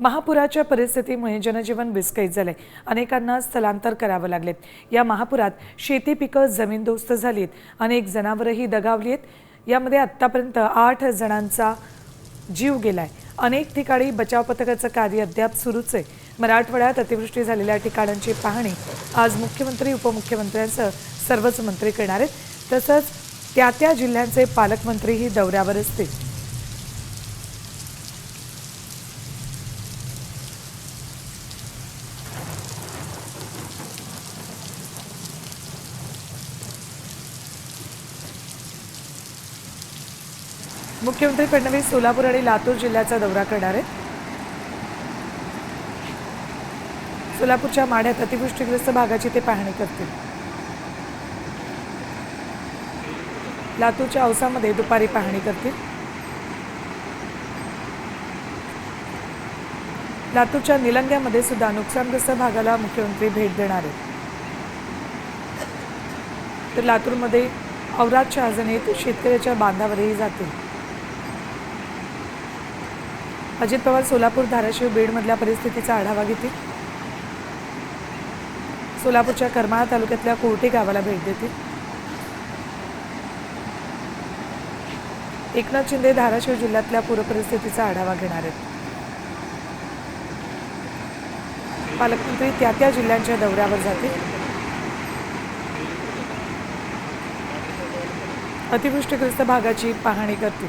महापुराच्या परिस्थितीमुळे जनजीवन विस्कळीत झाले अनेकांना स्थलांतर करावं लागले या महापुरात शेती पिकं जमीनदोस्त झालीत. अनेक जनावरही दगावली आहेत. यामध्ये आत्तापर्यंत आठ जणांचा जीव गेलाय. अनेक ठिकाणी बचाव पथकाचं कार्य अद्याप सुरूच आहे. मराठवाड्यात अतिवृष्टी झालेल्या ठिकाणांची पाहणी आज मुख्यमंत्री उपमुख्यमंत्र्यांसह सर्वच मंत्री करणार आहेत. तसंच त्या त्या जिल्ह्यांचे पालकमंत्रीही दौऱ्यावर असतील. मुख्यमंत्री फडणवीस सोलापूर आणि लातूर जिल्ह्याचा दौरा करणार आहेत. सोलापूरच्या माढ्यात अतिवृष्टीग्रस्त भागाची ते पाहणी करतील. लातूरच्या औसामध्ये दुपारी पाहणी करतील. लातूरच्या निलंग्यामध्ये सुद्धा नुकसानग्रस्त भागाला मुख्यमंत्री भेट देणार आहेत. तर लातूरमध्ये औराद शहाजनेत शेतकऱ्याच्या बांधावरही जातील. अजित पवार सोलापूर धाराशिव बीडमधल्या परिस्थितीचा आढावा घेतील. सोलापूरच्या करमाळा तालुक्यातल्या कोर्टी गावाला भेट देतील. एकनाथ शिंदे धाराशिव जिल्ह्यातल्या पूरपरिस्थितीचा आढावा घेणार आहेत. पालकमंत्री त्या त्या जिल्ह्यांच्या दौऱ्यावर जातील. अतिवृष्टीग्रस्त भागाची पाहणी करतील.